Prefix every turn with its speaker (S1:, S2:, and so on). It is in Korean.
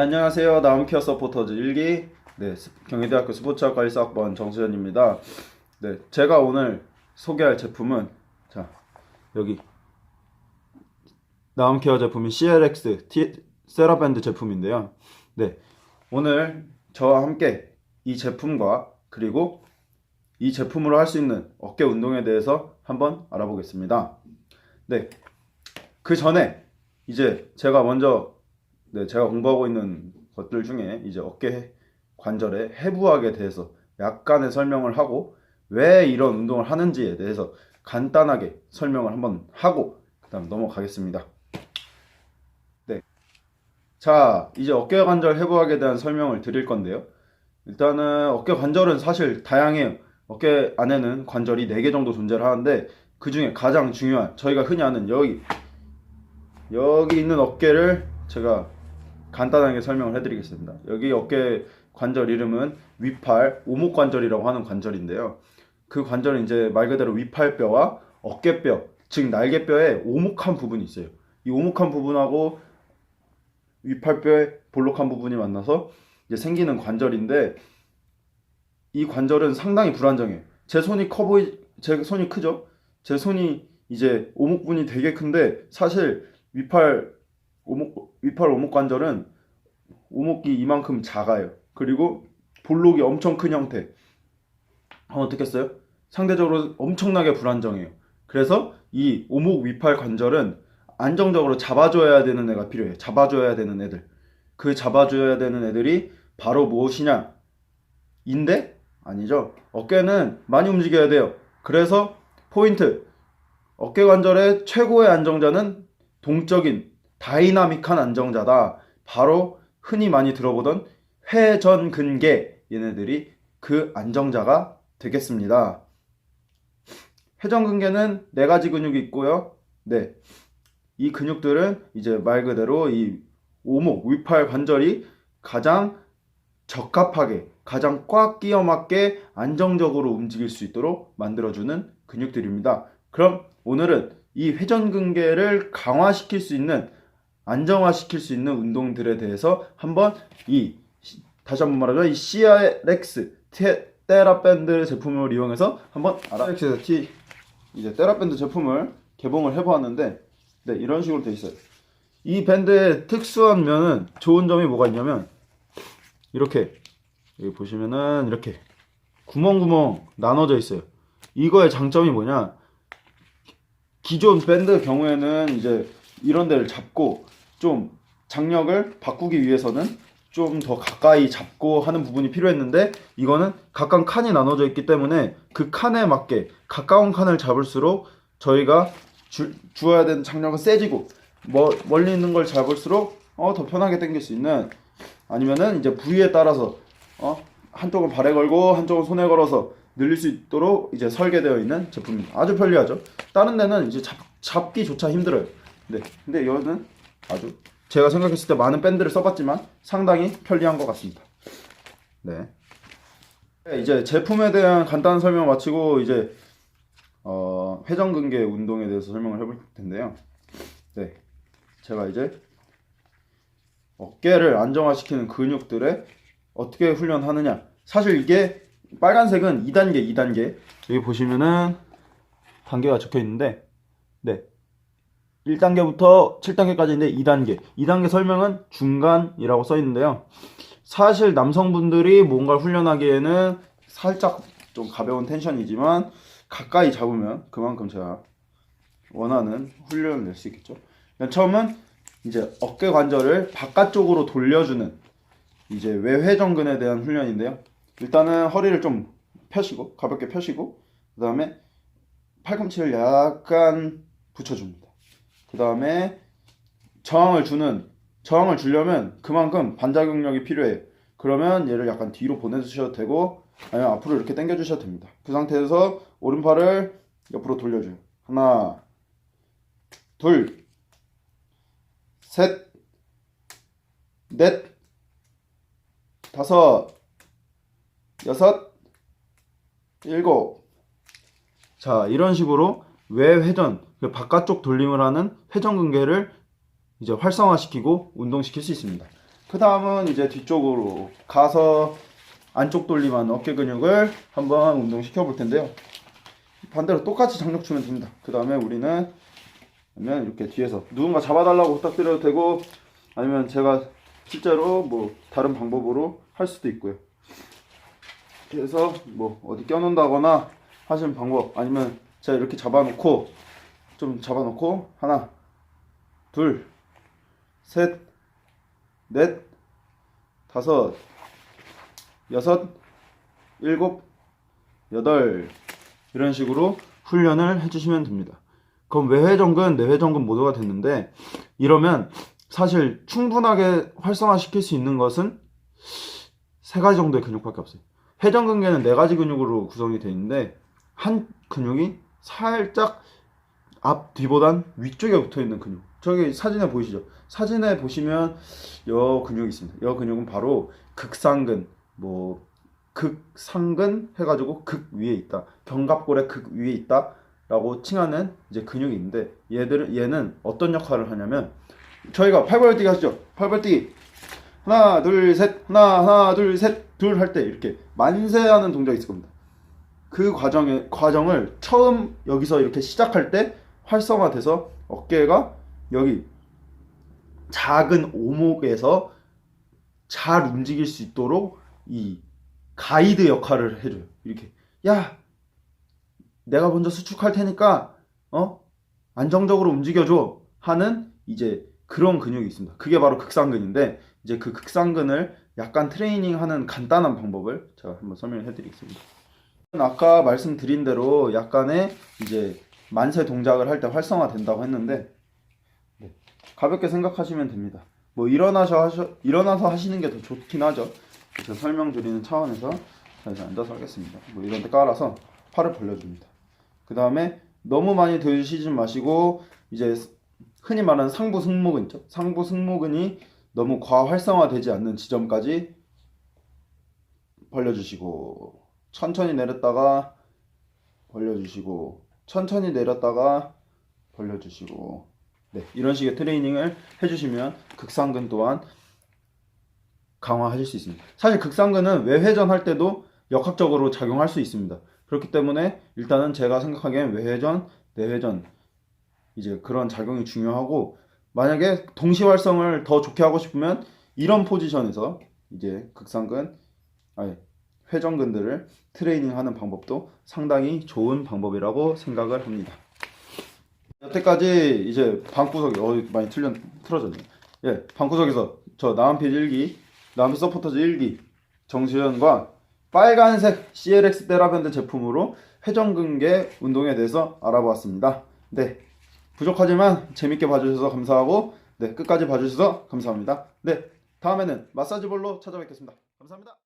S1: 네, 안녕하세요. 나움케어 서포터즈 1기 네, 스- 경희대학교 스포츠학과 1사학번 정수현입니다. 네, 제가 오늘 소개할 제품은 자 여기 나움케어 제품인 CLX T, 세라밴드 제품인데요. 네, 오늘 저와 함께 이 제품과 그리고 이 제품으로 할 수 있는 어깨 운동에 대해서 한번 알아보겠습니다. 네, 그 전에 이제 제가 먼저 네, 제가 공부하고 있는 것들 중에 이제 어깨 관절의 해부학에 대해서 약간의 설명을 하고 왜 이런 운동을 하는지에 대해서 간단하게 설명을 한번 하고 그다음 넘어가겠습니다. 네. 자, 이제 어깨 관절 해부학에 대한 설명을 드릴 건데요. 일단은 어깨 관절은 사실 다양해요. 어깨 안에는 관절이 4개 정도 존재를 하는데 그 중에 가장 중요한 저희가 흔히 아는 여기 여기 있는 어깨를 제가 간단하게 설명을 해드리겠습니다. 여기 어깨 관절 이름은 위팔 오목관절이라고 하는 관절인데요. 그 관절은 이제 말 그대로 위팔뼈와 어깨뼈, 즉 날개뼈의 오목한 부분이 있어요. 이 오목한 부분하고 위팔뼈의 볼록한 부분이 만나서 이제 생기는 관절인데 이 관절은 상당히 불안정해요. 제 손이 커 보이, 제 손이 크죠? 제 손이 이제 오목분이 되게 큰데 사실 위팔 오목 위팔 오목 관절은 오목이 이만큼 작아요. 그리고 볼록이 엄청 큰 형태. 어, 어떻겠어요? 상대적으로 엄청나게 불안정해요. 그래서 이 오목 위팔 관절은 안정적으로 잡아줘야 되는 애가 필요해요. 잡아줘야 되는 애들. 그 잡아줘야 되는 애들이 바로 무엇이냐? 인대? 아니죠. 어깨는 많이 움직여야 돼요. 그래서 포인트. 어깨 관절의 최고의 안정자는 동적인 다이나믹한 안정자다. 바로 흔히 많이 들어보던 회전근개 얘네들이 그 안정자가 되겠습니다. 회전근개는 네 가지 근육이 있고요. 네. 이 근육들은 이제 말 그대로 이 오목, 위팔 관절이 가장 적합하게, 가장 꽉 끼어 맞게 안정적으로 움직일 수 있도록 만들어주는 근육들입니다. 그럼 오늘은 이 회전근개를 강화시킬 수 있는 안정화시킬 수 있는 운동들에 대해서 한번 이 다시 한번 말하죠 이 CRX 테, 테라밴드 제품을 이용해서 한번 CRX T 이제 테라밴드 제품을 개봉을 해보았는데 네 이런 식으로 돼 있어요. 이 밴드의 특수한 면은 좋은 점이 뭐가 있냐면 이렇게 여기 보시면은 이렇게 구멍구멍 나눠져 있어요. 이거의 장점이 뭐냐? 기존 밴드 경우에는 이제 이런 데를 잡고 좀 장력을 바꾸기 위해서는 좀 더 가까이 잡고 하는 부분이 필요했는데 이거는 각각 칸이 나눠져 있기 때문에 그 칸에 맞게 가까운 칸을 잡을수록 저희가 주, 주어야 되는 장력은 세지고 뭐, 멀리 있는 걸 잡을수록 어, 더 편하게 당길 수 있는 아니면은 이제 부위에 따라서 어, 한쪽은 발에 걸고 한쪽은 손에 걸어서 늘릴 수 있도록 이제 설계되어 있는 제품입니다. 아주 편리하죠. 다른 데는 이제 잡, 잡기조차 힘들어요. 네. 근데 이거는 아주 제가 생각했을 때 많은 밴드를 써봤지만 상당히 편리한 것 같습니다. 네. 네, 이제 제품에 대한 간단한 설명 마치고 이제 어, 회전근개 운동에 대해서 설명을 해볼 텐데요. 네. 제가 이제 어깨를 안정화시키는 근육들에 어떻게 훈련하느냐. 사실 이게 빨간색은 2단계, 2단계. 여기 보시면은 단계가 적혀 있는데, 네. 1단계부터 7단계까지 있는데 2단계. 2단계 설명은 중간이라고 써 있는데요. 사실 남성분들이 뭔가를 훈련하기에는 살짝 좀 가벼운 텐션이지만 가까이 잡으면 그만큼 제가 원하는 훈련을 낼 수 있겠죠. 처음은 이제 어깨 관절을 바깥쪽으로 돌려주는 이제 외회전근에 대한 훈련인데요. 일단은 허리를 좀 펴시고 가볍게 펴시고 그 다음에 팔꿈치를 약간 붙여줍니다. 그 다음에 저항을 주는 저항을 주려면 그만큼 반작용력이 필요해요. 그러면 얘를 약간 뒤로 보내주셔도 되고 아니면 앞으로 이렇게 당겨 주셔도 됩니다. 그 상태에서 오른팔을 옆으로 돌려줘요. 하나, 둘, 셋, 넷, 다섯, 여섯, 일곱. 자, 이런 식으로 외회전, 그 바깥쪽 돌림을 하는 회전근개를 이제 활성화시키고 운동시킬 수 있습니다. 그 다음은 이제 뒤쪽으로 가서 안쪽 돌림한 어깨 근육을 한번 운동시켜 볼 텐데요. 반대로 똑같이 장력 주면 됩니다. 그 다음에 우리는 그러면 이렇게 뒤에서 누군가 잡아달라고 부탁드려도 되고 아니면 제가 실제로 뭐 다른 방법으로 할 수도 있고요. 그래서 뭐 어디 껴놓는다거나 하시는 방법 아니면 제가 이렇게 잡아놓고 좀 잡아놓고 하나 둘 셋 넷 다섯 여섯 일곱 여덟 이런 식으로 훈련을 해주시면 됩니다. 그럼 외회전근, 내회전근 모두가 됐는데 이러면 사실 충분하게 활성화시킬 수 있는 것은 세 가지 정도의 근육밖에 없어요. 회전근개는 네 가지 근육으로 구성이 되어 있는데 한 근육이 살짝 앞 뒤보단 위쪽에 붙어 있는 근육. 저기 사진에 보이시죠? 사진에 보시면 여 근육이 있습니다. 여 근육은 바로 극상근, 뭐 극상근 해가지고 극 위에 있다. 견갑골의 극 위에 있다라고 칭하는 이제 근육이 있는데 얘들은 얘는 어떤 역할을 하냐면 저희가 팔벌뛰기 하시죠? 팔벌뛰기 하나 둘 셋 하나 하나 둘 셋 둘 할 때 이렇게 만세하는 동작이 있을 겁니다. 그 과정에 과정을 처음 여기서 이렇게 시작할 때 활성화돼서 어깨가 여기 작은 오목에서 잘 움직일 수 있도록 이 가이드 역할을 해줘요. 이렇게 야 내가 먼저 수축할 테니까 어 안정적으로 움직여줘 하는 이제 그런 근육이 있습니다. 그게 바로 극상근인데 이제 그 극상근을 약간 트레이닝하는 간단한 방법을 제가 한번 설명해 드리겠습니다. 아까 말씀드린 대로 약간의 이제 만세 동작을 할 때 활성화된다고 했는데 네, 가볍게 생각하시면 됩니다. 뭐 일어나셔 하셔, 일어나서 하시는 게 더 좋긴 하죠. 제가 설명드리는 차원에서 자, 이제 앉아서 하겠습니다. 뭐 이런 데 깔아서 팔을 벌려줍니다. 그 다음에 너무 많이 드시지 마시고 이제 흔히 말하는 상부 승모근 있죠. 상부 승모근이 너무 과활성화되지 않는 지점까지 벌려주시고 천천히 내렸다가 벌려주시고 천천히 내렸다가 벌려주시고 네 이런 식의 트레이닝을 해주시면 극상근 또한 강화하실 수 있습니다. 사실 극상근은 외회전 할 때도 역학적으로 작용할 수 있습니다. 그렇기 때문에 일단은 제가 생각하기엔 외회전, 내회전 이제 그런 작용이 중요하고 만약에 동시 활성을 더 좋게 하고 싶으면 이런 포지션에서 이제 극상근 아니 회전근들을 트레이닝하는 방법도 상당히 좋은 방법이라고 생각을 합니다. 여태까지 이제 방구석이 어 많이 틀려 틀어졌네. 예, 방구석에서 저 나한필 1기, 나한필 서포터즈 1기 정시현과 빨간색 CLX 테라밴드 제품으로 회전근개 운동에 대해서 알아보았습니다. 네, 부족하지만 재밌게 봐주셔서 감사하고 네 끝까지 봐주셔서 감사합니다. 네, 다음에는 마사지볼로 찾아뵙겠습니다. 감사합니다.